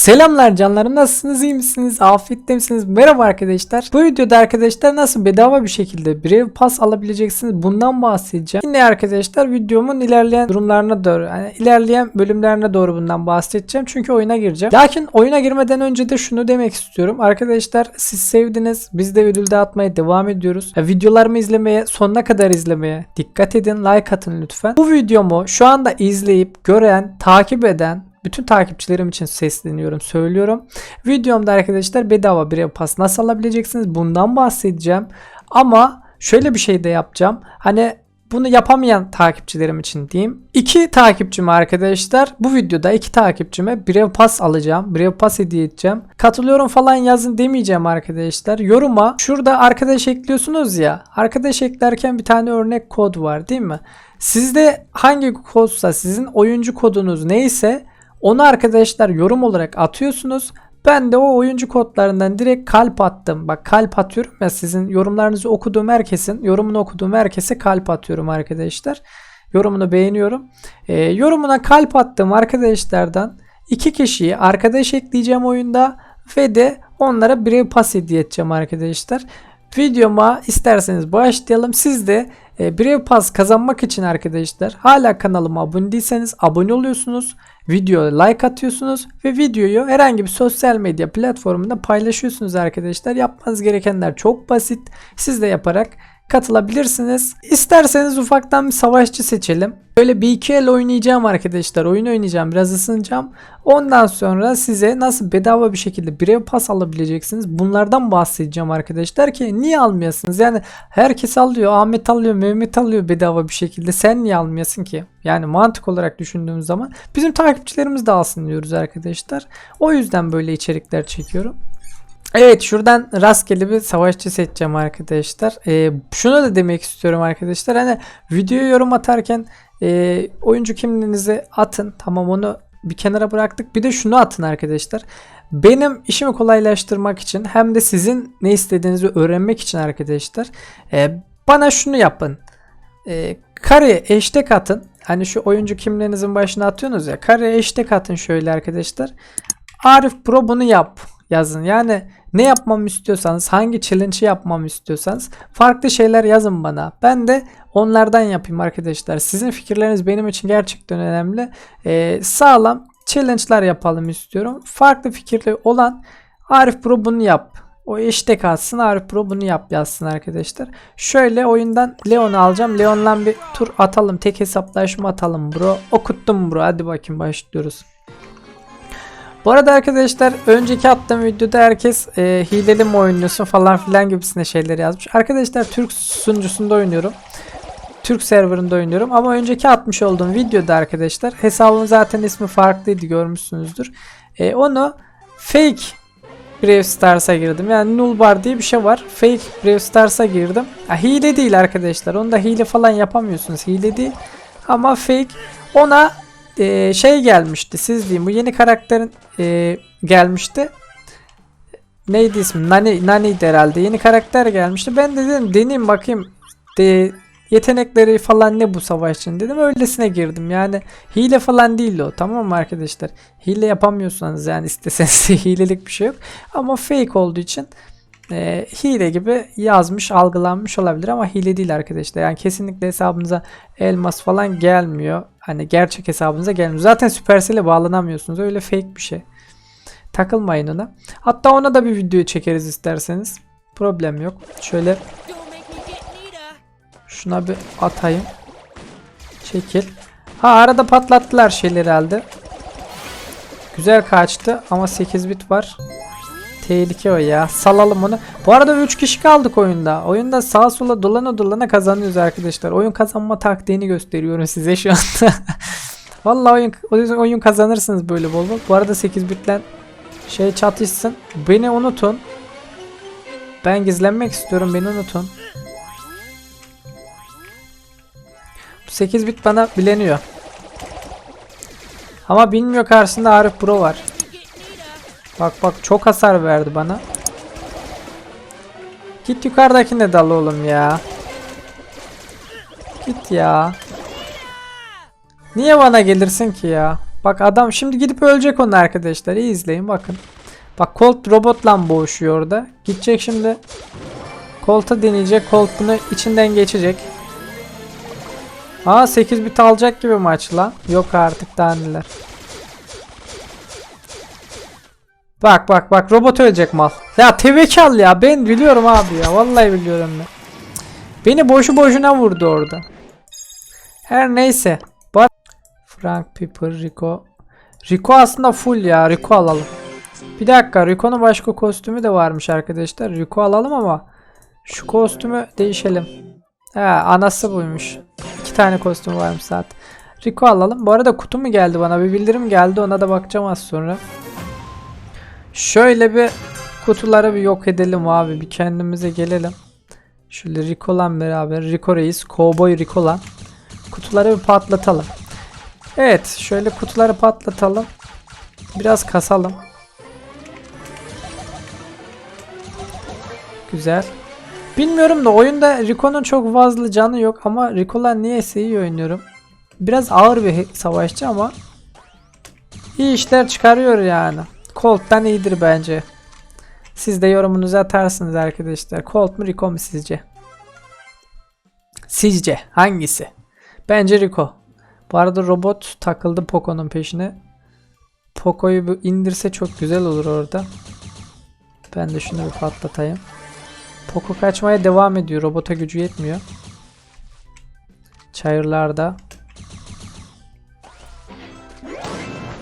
Selamlar canlarım nasılsınız iyi misiniz? Afiyette misiniz? Merhaba arkadaşlar. Bu videoda arkadaşlar nasıl bedava bir şekilde Brave Pass alabileceksiniz? Bundan bahsedeceğim. Yine arkadaşlar videomun ilerleyen durumlarına doğru yani ilerleyen bölümlerine doğru bundan bahsedeceğim. Çünkü oyuna gireceğim. Lakin oyuna girmeden önce de şunu demek istiyorum. Arkadaşlar siz sevdiniz. Biz de ödül dağıtmaya devam ediyoruz. Ya, videolarımı izlemeye sonuna kadar izlemeye dikkat edin. Like atın lütfen. Bu videomu şu anda izleyip gören takip eden bütün takipçilerim için sesleniyorum, söylüyorum. Videomda arkadaşlar bedava bir pas nasıl alabileceksiniz bundan bahsedeceğim. Ama şöyle bir şey de yapacağım. Hani bunu yapamayan takipçilerim için diyeyim. İki takipçime arkadaşlar bu videoda iki takipçime Brave Pass alacağım. Brave Pass hediye edeceğim. Katılıyorum falan yazın demeyeceğim arkadaşlar. Yoruma şurada arkadaş ekliyorsunuz ya. Arkadaş eklerken bir tane örnek kod var değil mi? Sizde hangi kodsa sizin oyuncu kodunuz neyse onu arkadaşlar yorum olarak atıyorsunuz. Ben de o oyuncu kodlarından direkt kalp attım. Bak kalp atıyorum ya sizin yorumlarınızı okuduğum herkesin yorumunu okuduğum herkese kalp atıyorum arkadaşlar. Yorumunu beğeniyorum. Ee, yorumuna kalp attım arkadaşlardan iki kişiyi arkadaş ekleyeceğim oyunda ve de onlara Brave Pass hediye edeceğim arkadaşlar. Videoma isterseniz başlayalım. Siz de e, Brave Pass kazanmak için arkadaşlar hala kanalıma abone değilseniz abone oluyorsunuz. Videoya like atıyorsunuz ve videoyu herhangi bir sosyal medya platformunda paylaşıyorsunuz arkadaşlar. Yapmanız gerekenler çok basit. Siz de yaparak katılabilirsiniz. İsterseniz ufaktan bir savaşçı seçelim. Böyle bir iki el oynayacağım arkadaşlar. Oyun oynayacağım. Biraz ısınacağım. Ondan sonra size nasıl bedava bir şekilde Brave Pass alabileceksiniz. Bunlardan bahsedeceğim arkadaşlar ki niye almıyorsunuz? Yani herkes alıyor. Ahmet alıyor. Mehmet alıyor bedava bir şekilde. Sen niye almıyorsun ki? Yani mantık olarak düşündüğümüz zaman bizim takipçilerimiz de alsın diyoruz arkadaşlar. O yüzden böyle içerikler çekiyorum. Evet şuradan rastgele bir savaşçı seçeceğim arkadaşlar. Ee, şunu da demek istiyorum arkadaşlar. Hani videoya yorum atarken e, oyuncu kimliğinizi atın. Tamam onu bir kenara bıraktık. Bir de şunu atın arkadaşlar. Benim işimi kolaylaştırmak için hem de sizin ne istediğinizi öğrenmek için arkadaşlar. e, bana şunu yapın. E, kare hashtag atın. Hani şu oyuncu kimliğinizin başına atıyorsunuz ya. Kare hashtag atın şöyle arkadaşlar. Arif Pro bunu yap yazın. Yani ne yapmamı istiyorsanız, hangi challenge'ı yapmamı istiyorsanız farklı şeyler yazın bana. Ben de onlardan yapayım arkadaşlar. Sizin fikirleriniz benim için gerçekten önemli. Ee, sağlam challenge'lar yapalım istiyorum. Farklı fikirli olan Arif Pro bunu yap. O işte kalsın Arif Pro bunu yap yazsın arkadaşlar. Şöyle oyundan Leon'u alacağım. Leon'la bir tur atalım. Tek hesaplaşma atalım bro. Okuttum bro. Hadi bakayım başlıyoruz. Bu arada arkadaşlar önceki attığım videoda herkes e, hileli mi oynuyorsun falan filan gibisine şeyler yazmış. Arkadaşlar Türk sunucusunda oynuyorum. Türk serverında oynuyorum ama önceki atmış olduğum videoda arkadaşlar hesabın zaten ismi farklıydı görmüşsünüzdür. E, onu fake Brave Stars'a girdim. Yani Nullbar diye bir şey var. Fake Brave Stars'a girdim. Ha, hile değil arkadaşlar. Onda hile falan yapamıyorsunuz. Hile değil. Ama fake. Ona e, şey gelmişti. Siz diyeyim. Bu yeni karakterin e, gelmişti. Neydi ismi? Nani, Nani'ydi herhalde. Yeni karakter gelmişti. Ben de dedim deneyeyim bakayım. De, yetenekleri falan ne bu savaşçının dedim. Öylesine girdim. Yani hile falan değil o. Tamam mı arkadaşlar? Hile yapamıyorsanız yani isteseniz hilelik bir şey yok. Ama fake olduğu için e, hile gibi yazmış, algılanmış olabilir ama hile değil arkadaşlar. Yani kesinlikle hesabınıza elmas falan gelmiyor. Hani gerçek hesabınıza gelmiyor. Zaten Supercell'e bağlanamıyorsunuz. Öyle fake bir şey. Takılmayın ona. Hatta ona da bir video çekeriz isterseniz. Problem yok. Şöyle şuna bir atayım. Çekil. Ha arada patlattılar şeyleri herhalde. Güzel kaçtı ama 8 bit var. Tehlike o ya. Salalım onu. Bu arada 3 kişi kaldık oyunda. Oyunda sağa sola dolana dolana kazanıyoruz arkadaşlar. Oyun kazanma taktiğini gösteriyorum size şu anda. Vallahi oyun, oyun, kazanırsınız böyle bol bol. Bu arada 8 bitten şey çatışsın. Beni unutun. Ben gizlenmek istiyorum. Beni unutun. 8 bit bana bileniyor. Ama bilmiyor karşısında Arif Pro var. Bak bak çok hasar verdi bana. Git yukarıdakine dal oğlum ya. Git ya. Niye bana gelirsin ki ya? Bak adam şimdi gidip ölecek onun arkadaşlar. İyi izleyin bakın. Bak Colt robotla boğuşuyor orada. Gidecek şimdi. Colt'a deneyecek. Colt bunu içinden geçecek. Aa 8 bit alacak gibi maç lan. Yok artık daha neler. Bak bak bak robot ölecek mal. Ya tevekkal ya ben biliyorum abi ya vallahi biliyorum ben. Beni boşu boşuna vurdu orada. Her neyse. Bak Frank Piper Rico. Rico aslında full ya. Rico alalım. Bir dakika Rico'nun başka kostümü de varmış arkadaşlar. Rico alalım ama şu kostümü değişelim. He anası buymuş. İki tane kostüm varmış zaten. Rico alalım. Bu arada kutu mu geldi bana? Bir bildirim geldi. Ona da bakacağım az sonra. Şöyle bir kutuları bir yok edelim abi. Bir kendimize gelelim. Şöyle Rico'lan beraber. Rico Reis. Cowboy Rico'lan. Kutuları bir patlatalım. Evet. Şöyle kutuları patlatalım. Biraz kasalım. Güzel. Bilmiyorum da oyunda Rico'nun çok fazla canı yok ama Rico'la niyeyse iyi oynuyorum. Biraz ağır bir savaşçı ama iyi işler çıkarıyor yani. Colt'tan iyidir bence. Siz de yorumunuzu atarsınız arkadaşlar. Colt mu Rico mu sizce? Sizce hangisi? Bence Rico. Bu arada robot takıldı Poco'nun peşine. Poco'yu indirse çok güzel olur orada. Ben de şunu bir patlatayım. Poco kaçmaya devam ediyor. Robota gücü yetmiyor. Çayırlarda.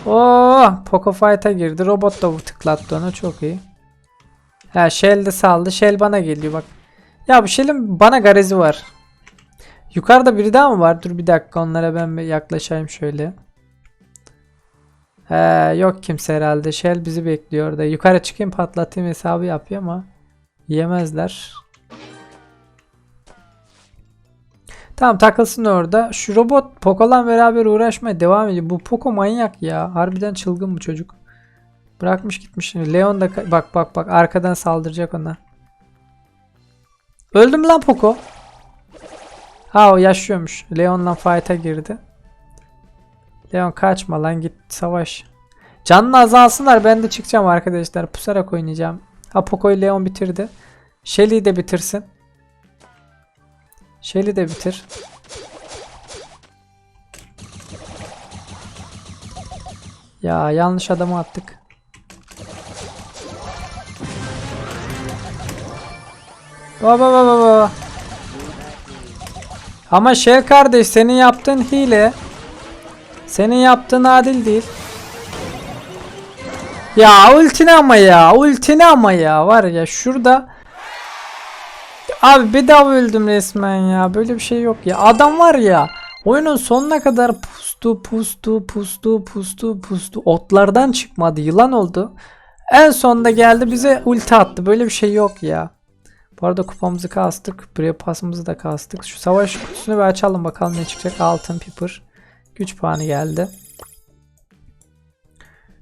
Oo, Poco fight'a girdi. Robot da tıklattı onu. Çok iyi. Ha Shell de saldı. Shell bana geliyor bak. Ya bu Shell'in bana garezi var. Yukarıda biri daha mı var? Dur bir dakika onlara ben yaklaşayım şöyle. He, yok kimse herhalde. Shell bizi bekliyor orada. Yukarı çıkayım patlatayım hesabı yapıyor ama yemezler. Tamam takılsın orada. Şu robot Poco'la beraber uğraşmaya devam ediyor. Bu Poco manyak ya. Harbiden çılgın bu çocuk. Bırakmış gitmiş. Leon da bak bak bak arkadan saldıracak ona. Öldüm lan Poco. Ha o yaşıyormuş. Leon'la fight'a girdi. Leon kaçma lan git savaş. Canını azalsınlar ben de çıkacağım arkadaşlar. Pusarak oynayacağım. Ha Poco'yu Leon bitirdi. Shelly'i de bitirsin. Shelly de bitir. Ya yanlış adamı attık. Baba baba baba. Ama Shell kardeş senin yaptığın hile. Senin yaptığın adil değil. Ya ultini ama ya. Ultini ama ya. Var ya şurada. Abi bedava öldüm resmen ya. Böyle bir şey yok ya. Adam var ya. Oyunun sonuna kadar pustu pustu pustu pustu pustu. Otlardan çıkmadı. Yılan oldu. En sonunda geldi bize ulti attı. Böyle bir şey yok ya. Bu arada kupamızı kastık. Buraya pasımızı da kastık. Şu savaş kutusunu bir açalım bakalım ne çıkacak. Altın piper. Güç puanı geldi.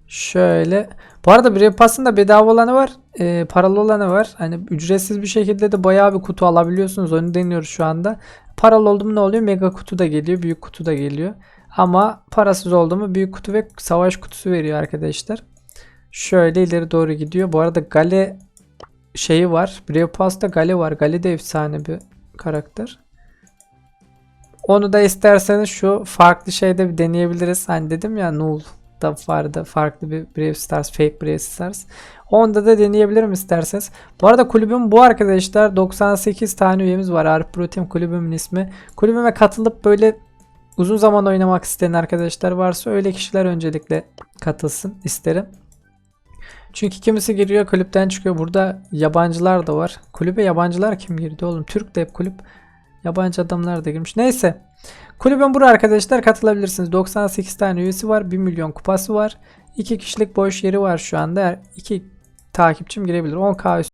Şöyle. Bu arada bir pasında bedava olanı var. E, paralı olanı var. Hani ücretsiz bir şekilde de bayağı bir kutu alabiliyorsunuz. Onu deniyoruz şu anda. Paralı oldu mu ne oluyor? Mega kutu da geliyor. Büyük kutu da geliyor. Ama parasız oldu mu büyük kutu ve savaş kutusu veriyor arkadaşlar. Şöyle ileri doğru gidiyor. Bu arada Gale şeyi var. Brave Pass'ta Gale var. Gale de efsane bir karakter. Onu da isterseniz şu farklı şeyde bir deneyebiliriz. Hani dedim ya Null da vardı. Farklı bir Brave Stars, fake Brave Stars. Onda da deneyebilirim isterseniz. Bu arada kulübüm bu arkadaşlar. 98 tane üyemiz var. Arif Pro Team kulübümün ismi. Kulübüme katılıp böyle uzun zaman oynamak isteyen arkadaşlar varsa öyle kişiler öncelikle katılsın isterim. Çünkü kimisi giriyor kulüpten çıkıyor. Burada yabancılar da var. Kulübe yabancılar kim girdi oğlum? Türk de hep kulüp. Yabancı adamlar da girmiş. Neyse. Kulübün buraya arkadaşlar katılabilirsiniz. 98 tane üyesi var. 1 milyon kupası var. 2 kişilik boş yeri var şu anda. 2 takipçim girebilir. 10k